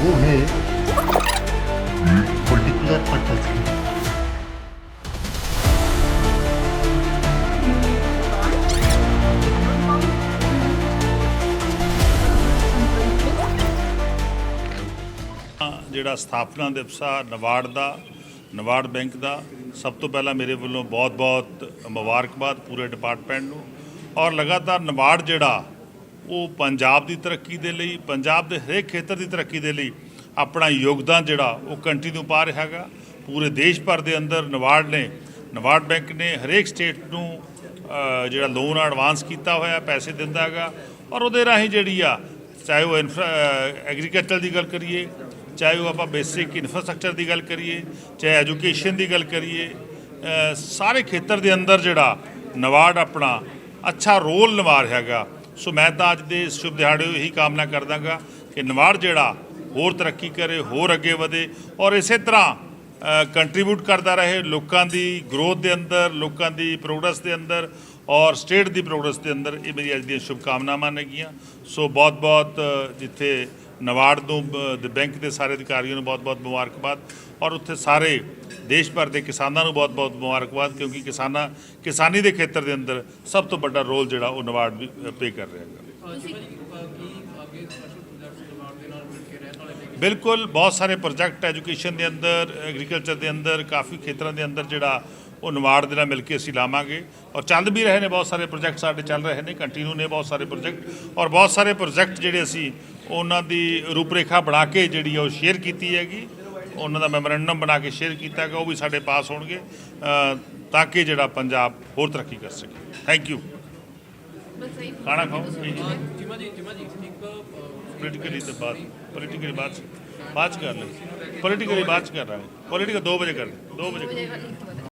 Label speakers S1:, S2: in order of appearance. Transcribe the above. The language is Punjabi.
S1: Bunu Politikler Partisi. ਜਿਹੜਾ ਸਥਾਪਨਾ ਦਿਵਸ ਆ ਨਵਾੜ ਦਾ ਨਵਾੜ ਬੈਂਕ ਦਾ, ਸਭ ਤੋਂ ਪਹਿਲਾਂ ਮੇਰੇ ਵੱਲੋਂ ਬਹੁਤ-ਬਹੁਤ ਮੁਬਾਰਕਬਾਦ ਪੂਰੇ ਡਿਪਾਰਟਮੈਂਟ ਨੂੰ ਔਰ ਲਗਾਤਾਰ ਨਵਾੜ ਜਿਹੜਾ ਉਹ ਪੰਜਾਬ ਦੀ ਤਰੱਕੀ ਦੇ ਲਈ, ਪੰਜਾਬ ਦੇ ਹਰੇਕ ਖੇਤਰ ਦੀ ਤਰੱਕੀ ਦੇ ਲਈ ਆਪਣਾ ਯੋਗਦਾਨ ਜਿਹੜਾ ਉਹ ਕੰਟੀਨਿਊ ਪਾ ਰਿਹਾ ਹੈਗਾ। ਪੂਰੇ ਦੇਸ਼ ਭਰ ਦੇ ਅੰਦਰ ਨਵਾਰਡ ਨੇ, ਨਵਾਰਡ ਬੈਂਕ ਨੇ ਹਰੇਕ ਸਟੇਟ ਨੂੰ ਜਿਹੜਾ ਲੋਨ ਐਡਵਾਂਸ ਕੀਤਾ ਹੋਇਆ, ਪੈਸੇ ਦਿੰਦਾ ਹੈਗਾ। ਔਰ ਉਹਦੇ ਰਾਹੀਂ ਜਿਹੜੀ ਆ, ਚਾਹੇ ਉਹ ਇਨਫਰਾ ਐਗਰੀਕਲਚਰ ਦੀ ਗੱਲ ਕਰੀਏ, ਚਾਹੇ ਉਹ ਆਪਾਂ ਬੇਸਿਕ ਇਨਫਰਾਸਟ੍ਰਕਚਰ ਦੀ ਗੱਲ ਕਰੀਏ, ਚਾਹੇ ਐਜੂਕੇਸ਼ਨ ਦੀ ਗੱਲ ਕਰੀਏ ਸਾਰੇ ਖੇਤਰ ਦੇ ਅੰਦਰ ਜਿਹੜਾ ਨਵਾਰਡ ਆਪਣਾ ਅੱਛਾ ਰੋਲ ਨਿਭਾ ਰਿਹਾ ਹੈਗਾ। ਸੋ ਮੈਂ ਤਾਂ ਅੱਜ ਦੇ ਇਸ ਸ਼ੁਭ ਦਿਹਾੜੇ ਨੂੰ ਇਹੀ ਕਾਮਨਾ ਕਰਦਾਗਾ ਕਿ ਨਵਾਰਡ ਜਿਹੜਾ ਹੋਰ ਤਰੱਕੀ ਕਰੇ, ਹੋਰ ਅੱਗੇ ਵਧੇ ਔਰ ਇਸੇ ਤਰ੍ਹਾਂ ਕੰਟਰੀਬਿਊਟ ਕਰਦਾ ਰਹੇ ਲੋਕਾਂ ਦੀ ਗਰੋਥ ਦੇ ਅੰਦਰ, ਲੋਕਾਂ ਦੀ ਪ੍ਰੋਗਰੈਸ ਦੇ ਅੰਦਰ ਔਰ ਸਟੇਟ ਦੀ ਪ੍ਰੋਗਰੈਸ ਦੇ ਅੰਦਰ ਇਹ ਮੇਰੀ ਅੱਜ ਦੀਆਂ ਸ਼ੁਭ ਕਾਮਨਾਵਾਂ ਨੇਗੀਆਂ ਸੋ ਬਹੁਤ ਬਹੁਤ ਜਿੱਥੇ ਨਵਾਰਡ ਨੂੰ ਬੈਂਕ ਦੇ ਸਾਰੇ ਅਧਿਕਾਰੀਆਂ ਨੂੰ ਬਹੁਤ ਬਹੁਤ ਮੁਬਾਰਕਬਾਦ ਔਰ ਉੱਥੇ ਸਾਰੇ ਦੇਸ਼ ਭਰ ਦੇ ਕਿਸਾਨਾਂ ਨੂੰ ਬਹੁਤ ਬਹੁਤ ਮੁਬਾਰਕਬਾਦ ਕਿਉਂਕਿ ਕਿਸਾਨਾਂ ਕਿਸਾਨੀ ਦੇ ਖੇਤਰ ਦੇ ਅੰਦਰ ਸਭ ਤੋਂ ਵੱਡਾ ਰੋਲ ਜਿਹੜਾ ਉਹ ਨਵਾਰਡ ਵੀ ਪੇ ਕਰ ਰਿਹਾ ਹੈ ਬਿਲਕੁਲ ਬਹੁਤ ਸਾਰੇ ਪ੍ਰੋਜੈਕਟ ਐਜੂਕੇਸ਼ਨ ਦੇ ਅੰਦਰ ਐਗਰੀਕਲਚਰ ਦੇ ਅੰਦਰ ਕਾਫੀ ਖੇਤਰਾਂ ਦੇ ਅੰਦਰ ਜਿਹੜਾ ਉਹ ਨਵਾਰਡ ਦੇ ਨਾਲ ਮਿਲ ਕੇ ਅਸੀਂ ਲਾਵਾਂਗੇ। ਔਰ ਚੱਲ ਵੀ ਰਹੇ ਨੇ ਬਹੁਤ ਸਾਰੇ ਪ੍ਰੋਜੈਕਟ ਸਾਡੇ ਚੱਲ ਰਹੇ ਨੇ ਕੰਟੀਨਿਊ ਨੇ ਬਹੁਤ ਸਾਰੇ ਪ੍ਰੋਜੈਕਟ। ਔਰ ਬਹੁਤ ਸਾਰੇ ਪ੍ਰੋਜੈਕਟ ਜਿਹੜੇ ਅਸੀਂ ਉਹਨਾਂ ਦੀ ਰੂਪਰੇਖਾ ਬਣਾ ਕੇ ਜਿਹੜੀ ਉਹ ਸ਼ੇਅਰ ਕੀਤੀ ਹੈਗੀ। ਉਹਨਾਂ ਦਾ ਮੈਮੋਰੈਂਡਮ ਬਣਾ ਕੇ ਸ਼ੇਅਰ ਕੀਤਾ ਹੈਗਾ ਉਹ ਵੀ ਸਾਡੇ ਪਾਸ ਹੋਣਗੇ ਤਾਂ ਕਿ ਜਿਹੜਾ ਪੰਜਾਬ ਹੋਰ ਤਰੱਕੀ ਕਰ ਸਕੇ। ਥੈਂਕ ਯੂ
S2: ਬਸ ਸਹੀ
S1: ਖਾਣਾ ਖਾਓ
S3: ਜਿਮਾ ਜੀ ਜਿਮਾ ਜੀ ਇੱਕ
S1: ਪੋਲੀਟੀਕਲੀ ਤੇ ਬਾਤ ਪੋਲੀਟੀਕਲੀ ਬਾਤ ਬਾਅਦ ਚ ਕਰ ਲੈ ਪੋਲੀਟੀਕਲੀ ਬਾਅਦ ਚ ਕਰ ਰਹਾ ਹਾਂ ਪੋਲੀਟੀਕਲ 2 ਵਜੇ ਕਰ 2 ਵਜੇ